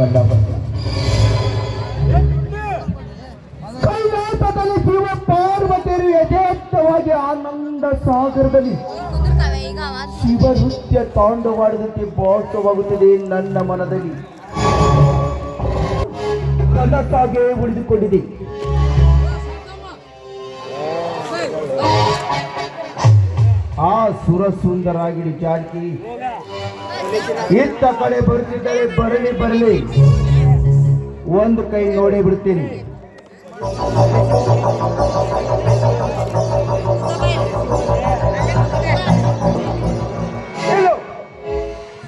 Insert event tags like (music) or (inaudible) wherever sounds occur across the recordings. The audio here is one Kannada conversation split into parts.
Wonderful. ಆವಾಜ್ ಶಿವ ನೃತ್ಯ ತಾಂಡವಾಡದಂತೆ ಭಾಸವಾಗುತ್ತದೆ ನನ್ನ ಮನದಲ್ಲಿ. ಕನಸಾಗೆ ಉಳಿದುಕೊಂಡಿದೆ. ಆ ಸುರ ಸುಂದರಾಗಿಡಿ ಜಾನಕಿ. ಇತ್ತ ಕಡೆ ಬರುತ್ತಿದ್ದರೆ ಬರಲಿ ಬರಲಿ. ಒಂದು ಕೈ ನೋಡೇ ಬಿಡ್ತೀನಿ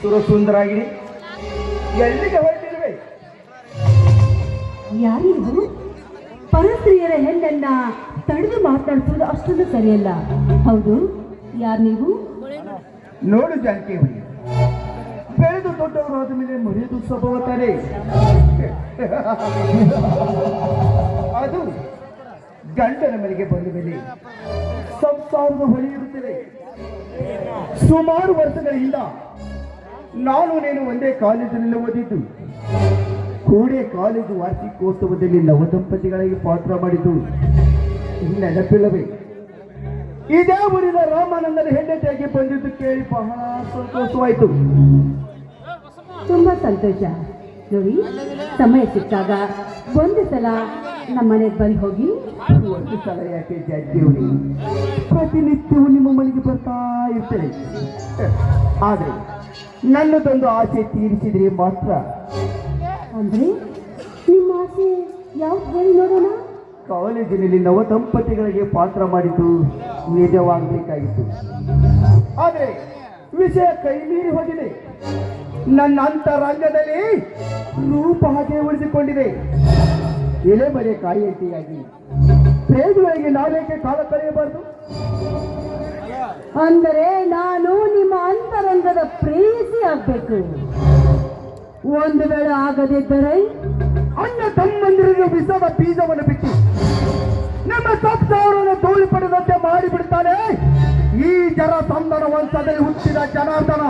ಸುರ ಸುಂದರಾಗಿಡಿ ಎಲ್ಲಿಗೆ ಹೊರಟಿರುವೆ ಯಾರಿಗೂ ಪರಸ್ತ್ರೀಯರ ಹೆಣ್ಣನ್ನ ತಡೆದು ಮಾತಾಡ್ತಿರೋದು ಅಷ್ಟೊಂದು ಸರಿಯಲ್ಲ. ಹೌದು ಯಾರು ನೀವು? ನೋಡು ಜಾನಕಿ ಬೆಳೆದು ದೊಡ್ಡವರು ಆದ ಮೇಲೆ ಮುರಿದು ಸ್ವಭಾವತಾರೆ. ಅದು ಗಂಡನ ಮನೆಗೆ ಬಂದ ಮೇಲೆ ಸಂಸಾರದ ಹೊಳೆಯಿರುತ್ತದೆ ಇರುತ್ತದೆ. ಸುಮಾರು ವರ್ಷಗಳಿಂದ ನಾನು ನೀನು ಒಂದೇ ಕಾಲೇಜಿನಲ್ಲಿ ಓದಿದ್ದು. ಕೂಡೆ ಕಾಲೇಜು ವಾರ್ಷಿಕೋತ್ಸವದಲ್ಲಿ ನವ ದಂಪತಿಗಳಿಗೆ ಪಾತ್ರ ಮಾಡಿದ್ದು. ನೆನಪಿಲ್ಲವೇ? ಇದೇ ಊರಿನ ರಾಮಾನಂದನ ಹೆಂಡತಿಯಾಗಿ ಬಂದಿದ್ದು ಕೇಳಿ ಬಹಳ ಸಂತೋಷವಾಯಿತು. ತುಂಬಾ ಸಂತೋಷ. ಸಮಯ ಸಿಕ್ಕಾಗ ಒಂದು ಸಲ ನಮ್ಮ ಮನೆಗೆ ಬಂದು ಹೋಗಿ ಒಂದು ಸಲ ಯಾಕೆ ಜಾತಿಯವರಿ ಪ್ರತಿನಿತ್ಯವೂ ನಿಮ್ಮ ಮನೆಗೆ ಬರ್ತಾ ಇರ್ತೇನೆ. ಆದರೆ ನನ್ನದೊಂದು ಆಸೆ ತೀರಿಸಿದ್ರೆ ಮಾತ್ರ. ಅಂದ್ರೆ ನಿಮ್ಮ ಆಸೆ ಯಾವ್ದು ಹೇಳಿ ನೋಡೋಣ? ಕಾಲೇಜಿನಲ್ಲಿ ನವ ದಂಪತಿಗಳಿಗೆ ಪಾತ್ರ ಮಾಡಿದ್ದು ನಿಜವಾಗಬೇಕಾಗಿತ್ತು. ಆದರೆ ವಿಷಯ ಕೈ ಮೀರಿ ಹೋಗಿದೆ. ನನ್ನ ಅಂತರಂಗದಲ್ಲಿ ರೂಪ ಹಾಗೆ ಉಳಿದುಕೊಂಡಿದೆ ಎಲೆ ಮರೆ ಕಾಯಿಯಾಗಿ ಪ್ರೇಮಿಗಳಿಗೆ ನಾವೇಕೆ ಕಾಲ ಕಳೆಯಬಾರದು? ಅಂದರೆ ನಾನು ನಿಮ್ಮ ಅಂತರಂಗದ ಪ್ರೀತಿ ಆಗ್ಬೇಕು. ಒಂದು ವೇಳೆ ಆಗದಿದ್ದರೆ ಅಣ್ಣ ತಮ್ಮಂದಿರಿಗೆ ವಿಷವ ಬೀಜವನ್ನು ಬಿಟ್ಟು ನಮ್ಮ ಸಂಸಾರವನ್ನು ತೋಳಿ ಪಡೆದಂತೆ ಮಾಡಿಬಿಡ್ತಾನೆ. ಈ ಜರ ಸಂದನ ವಂಶದಲ್ಲಿ ಹುಟ್ಟಿದ ಜನಾರ್ದನ.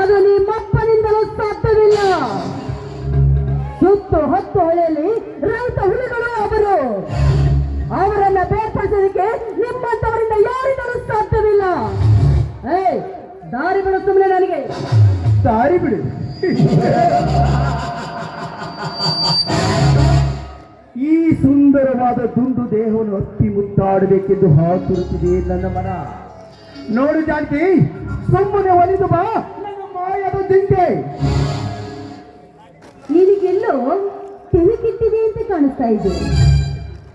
ಅದು ನಿಮ್ಮಪ್ಪನಿಂದಲೂ ಸಾಧ್ಯವಿಲ್ಲ. ಸುತ್ತು ಹತ್ತು ಹಳೆಯಲ್ಲಿ ರೈತ ಹುಲಿಗಳು ಅವರು. ಅವರನ್ನ ಬೇರ್ಪಡಿಸೋದಕ್ಕೆ ನಿಮ್ಮಂತವರಿಂದ ಯಾರಿಂದಲೂ ಸಾಧ್ಯವಿಲ್ಲ. ಏಯ್, ದಾರಿ ಬಿಡು ಸುಮ್ಮನೆ ನನಗೆ. ದಾರಿ ಬಿಡು. ಈ ಸುಂದರವಾದ ದುಂಡು ದೇಹವನ್ನು ಹತ್ತಿ ಮುತ್ತಾಡಬೇಕೆಂದು ಹಾತುರುತ್ತಿದೆ ನನ್ನ ಮನ. ನೋಡು ಜಾನಕಿ, ಸುಮ್ಮನೆ ಒಲಿದು ಬಾ. ನನ್ನ ಮಾಯದ ಜಿಂಕೆ. ನಿನಗೆಲ್ಲೋ ಕಿಟ್ಟಿದೆ ಅಂತ ಕಾಣಿಸ್ತಾ ಇದೆ.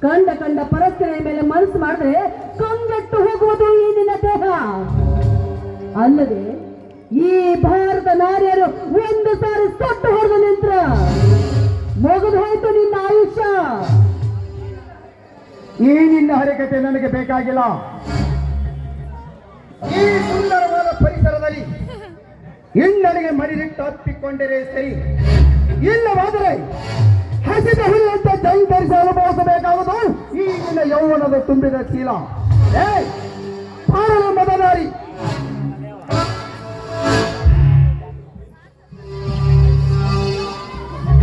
ಕಂಡ ಕಂಡ ಪರಸ್ಪರ ಮೇಲೆ ಮನಸ್ಸು ಮಾಡಿದ್ರೆ ಕಂಗೆಟ್ಟು ಹೋಗುವುದು ಈ ನಿನ್ನ ದೇಹ. ಅಲ್ಲದೆ ಈ ಭಾರತ ನಾರಿಯರು ಒಂದು ಸಾರಿ ಸೊಟ್ಟು ಹೊಡೆದ ನಿಂತ್ರ ಮುಗಿದು ಹೋಯ್ತು ನಿನ್ನ ಆಯುಷ್ಯ. ಈ ನಿನ್ನ ಹರಕತೆ ನನಗೆ ಬೇಕಾಗಿಲ್ಲ. ಈ ಸುಂದರವಾದ ಪರಿಸರದಲ್ಲಿ (laughs) ಹೆಣ್ಣನಿಗೆ ಮರಿಲಿಟ್ಟು ಹತ್ತಿಕೊಂಡರೆ ಸರಿ. ಇಲ್ಲವಾದರೆ ಹಸಿದ ಹುಲ್ಲಂತೆ ಜೈ ಧರಿಸಿ ಅನುಭವಿಸಬೇಕಾಗುವುದು. ಈ ನಿನ್ನ ಯೌವನದ ತುಂಬಿದ ಚೀಲ. ಮದನಾರಿ.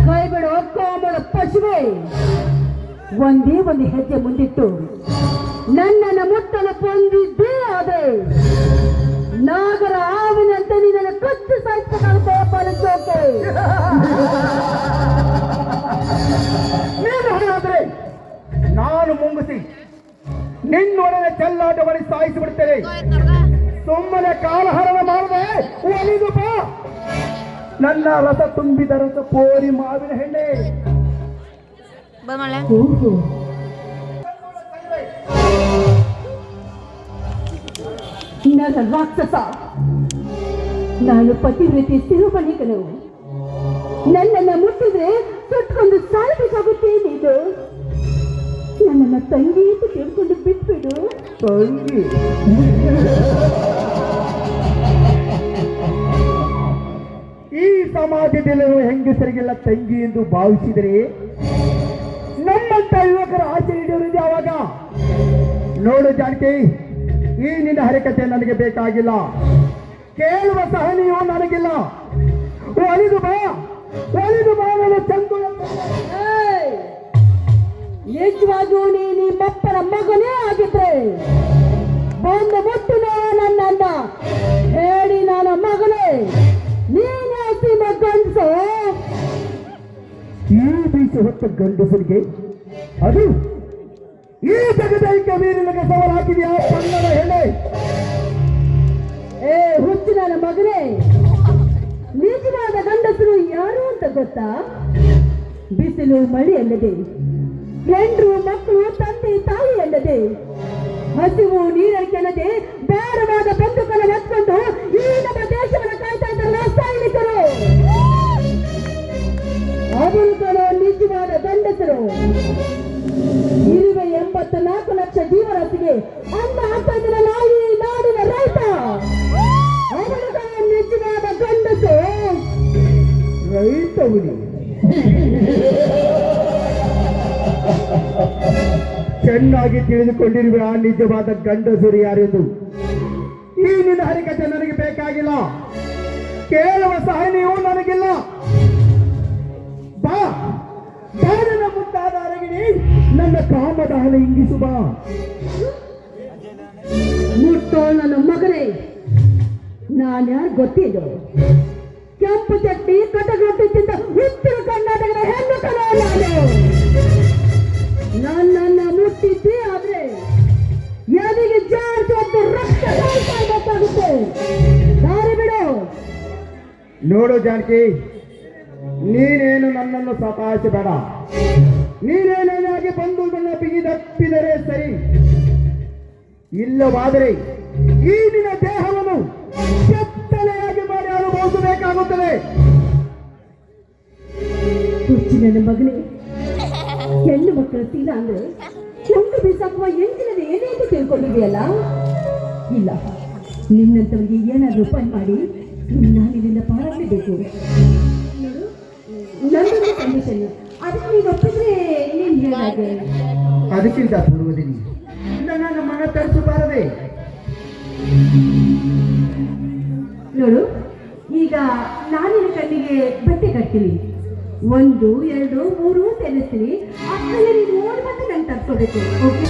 ಕೈ ಬಿಡು ಕೋಮಳ ಪಶುವೆ. ಒಂದೇ ಒಂದು ಹೆಜ್ಜೆ ಮುಂದಿಟ್ಟು ನನ್ನನ್ನು ಮುಟ್ಟಲು ಬಂದಿದ್ದೇ ಅದೇ. ನಾಗರ ಆವಿನಂತೆ ನಿನ್ನನ್ನು ಕಚ್ಚು ಸಾಯಿಸಬೇಕಾಗುತ್ತೆ ಪಾಲಿಸೋಕೆ. ನೀನು ಹಣಾದ್ರೆ ನಾನು ಮುಂಗುಸಿ ನಿನ್ನೊಡನೆ ಚೆಲ್ಲಾಟವನ್ನು ಸಾಯಿಸಿ ಬಿಡ್ತೇನೆ. ಸುಮ್ಮನೆ ಕಾಲಹರಣ ಮಾಡದೆ ಒಲಿದು ಬಾ. ನನ್ನ ರಸ ತುಂಬಿದ ರಸ ಪೋರಿ ಮಾವಿನ ಹೆಣ್ಣೆ. ನನ್ನ ರಾಕ್ಷಸ. ನಾನು ಪತಿವ್ರತಿ ಸಿರುಮಣಿಗಳು ನನ್ನನ್ನು ಮುಟ್ಟಿದ್ರೆ ಸುಟ್ಕೊಂಡು ಸಾಯ್ಬೇಕಾಗುತ್ತೆ ನೀನು. ನನ್ನನ್ನ ತಂಗಿ ಅಂತ ಕೇಳ್ಕೊಂಡು ಬಿಟ್ಬಿಡು. ಈ ಸಮಾಜದಲ್ಲಿರುವ ಹೆಂಗಸರಿಗೆಲ್ಲ ತಂಗಿ ಎಂದು ಭಾವಿಸಿದರೆ ನಮ್ಮಂತ ಯುವಕರ ಆಸೆ ಈಡೇರಿದೆ ಯಾವಾಗ? ನೋಡು ಜಾನಕಿ. ಈ ನಿನ್ನ ಹರಕತೆ ನನಗೆ ಬೇಕಾಗಿಲ್ಲ. ಕೇಳುವ ಸಹನೆಯೂ ನನಗಿಲ್ಲ. ಒಲಿದು ಬಾ ಒಲಿದು ಬಾ ನನ್ನ ಚಂದು ಏಯ್! ನಿಜವಾಗ್ಲೂ ನೀ ನಿಮ್ಮಪ್ಪನ ಮಗನೇ ಆಗಿದ್ರೆ ಬಂದು ಮುಟ್ಟು ನೋ ನನ್ನನ್ನ. ಹೇಳಿ ನನ್ನ ಮಗನೇ ನೀನೇ ಸೀಮ ಗಂಡಸು. ಈ ಬೀಸು ಹೊತ್ತ ಗಂಡಸರಿಗೆ ಅದು ಈ ಜಗದೈಕ ವೀರನಿಗೆ ಸವಾಲು ಹಾಕಿದ್ಯಾ ಕನ್ನಡ ಹೆಣ್ಣೆ. ಏ ಹುಚ್ಚು ನನ್ನ ಮಗನೇ. ನಿಜವಾದ ಗಂಡಸರು ಯಾರು ಅಂತ ಗೊತ್ತಾ? ಬಿಸಿಲು ಮಳೆ ಅಲ್ಲದೆ, ಹೆಂಡ್ರು ಮಕ್ಕಳು ತಂದೆ ತಾಯಿ ಅಲ್ಲದೆ, ಹಸಿವು ನೀರಕ್ಕೆಲ್ಲದೆ ಬೇರವಾದ ಬಂದುಕನ್ನು ಎತ್ಕೊಂಡು ಈ ನಮ್ಮ ದೇಶವನ್ನು ಕಾಯ್ತಾ ಇದ್ದ ಸೈನಿಕರು. ಅವರು ನಿಜವಾದ ಗಂಡಸರು. ಇರುವೆ ಎಂಬತ್ತು ನಾಲ್ಕು ಲಕ್ಷ ಜೀವರಾಶಿಗೆ ಅನ್ನ ಹಾಕ್ತಾ ಈ ನಾಡಿನ ರೈತ. ಕಣೋ ನಿಜವಾದ ಗಂಡಸು. ರೈತ ಚೆನ್ನಾಗಿ ತಿಳಿದುಕೊಂಡಿರುವ ಆ ನಿಜವಾದ ಗಂಡಸರು ಯಾರೆಂದು? ಈ ನಿನ್ನ ನನಗೆ ಬೇಕಾಗಿಲ್ಲ. ಕೇಳುವ ಸಹನೆಯೂ ನನಗಿಲ್ಲ. ಬಾ ನನ್ನ ಅರಗಿಣಿ ನನ್ನ ಕಾಮದಾನ ಇಂಗಿಸು ಬಾ ಮುಟ್ಟೋ ನನ್ನ ಮಗನೇ ನಾನು ಯಾರು ಗೊತ್ತಿದ್ದು? ಕೆಂಪು ಚಟ್ಟಿ ಕಟಗಟ್ಟಿ ತಿಂದ ಉತ್ತರ ಕರ್ನಾಟಕದ ಹೆಣ್ಣು ಕಣ ನಾನು. ನನ್ನನ್ನ ಮುಟ್ಟಿದ್ದೆ ಆದ್ರೆ ಎದೆಗೆ ಜಾರ್ಜ್ ಮತ್ತು ರಕ್ತ ಗೊತ್ತಾಗುತ್ತೆ ದಾರಿ ಬಿಡು. ನೋಡು ಜಾನಕಿ ನೀನೇನು ನನ್ನನ್ನು ಸತಾಯಿಸಬೇಡ. ಹಾಗೆ ಬಂದು ನನ್ನ ಬಿಗಿದಪ್ಪಿದರೆ ಸರಿ. ಇಲ್ಲವಾದರೆ ಈ ನಿನ್ನ ದೇಹವನ್ನು ಕೆತ್ತಲೆಯಾಗಿ ಮಾಡಿ ಅನುಭವಿಸಬೇಕಾಗುತ್ತದೆ ನನ್ನ ಮಗನೇ, ಹೆಣ್ಣು ಮಕ್ಕಳ ತೀರ ಅಂದ್ರೆ ಕೆಂಪು ಬಿಸಾಕುವ ಎಂಜಿನದ ಏನೇ ಅಂತ ತಿಳ್ಕೊಂಡಿದೆಯಲ್ಲ ಇಲ್ಲ, ನಿನ್ನಂತವರಿಗೆ ಏನಾದರೂ ಉಪಾಯ ಮಾಡಿ ನಾನು ಇದರಿಂದ ಪಾರಾಗಲೇಬೇಕು. ಕಂಡೀಷನ್ ಅದಕ್ಕೆ ನೀನು ಒಪ್ಪಿದ್ರೆ ನೀನು ಹೇಳಾಗೆ ಅದಕ್ಕಿಂತ ಪೂರ್ವದಲ್ಲಿ ನನ್ನ ಮನ ತರಿಸಬಾರದೆ ನೋಡು ಈಗ ನಾನಿನ ಕಣ್ಣಿಗೆ ಬಟ್ಟೆ ಕಟ್ತೀನಿ. ಒಂದು ಎರಡು ಮೂರು ಅಷ್ಟರಲ್ಲಿ ನೀನು ನೋಡಿ ಮತ್ತೆ ನಂಗೆ ತರ್ಕೋಬೇಕು ಓಕೆ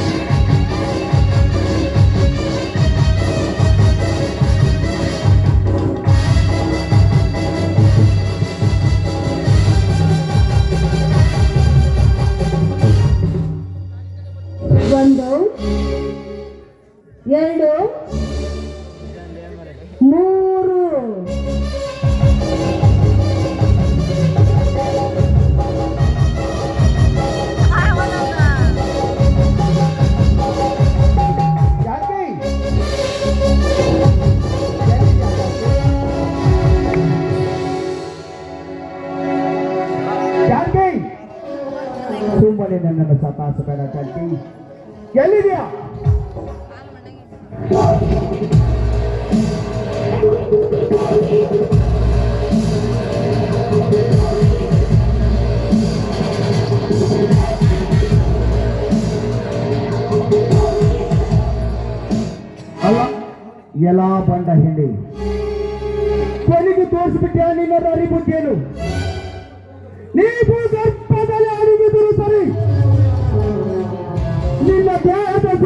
ಸುಮ್ಮನೆ ನನ್ನನ್ನು ಸತಾಯಿಸಬೇಡ ಜಾನಕಿ ಎಲ್ಲಿದೆಯಾ ಅಲ್ಲ ಎಲ್ಲ ಬಂಡ ಹಿಂಡಿ ಕೊನೆಗೆ ತೋರಿಸ್ಬಿಟ್ಟೆ ನಿನ್ನ ಅರಿ ಬುದ್ಧಿಯನ್ನು ನೀವು ನಿನ್ನ ದೇಹದ ಸುಖ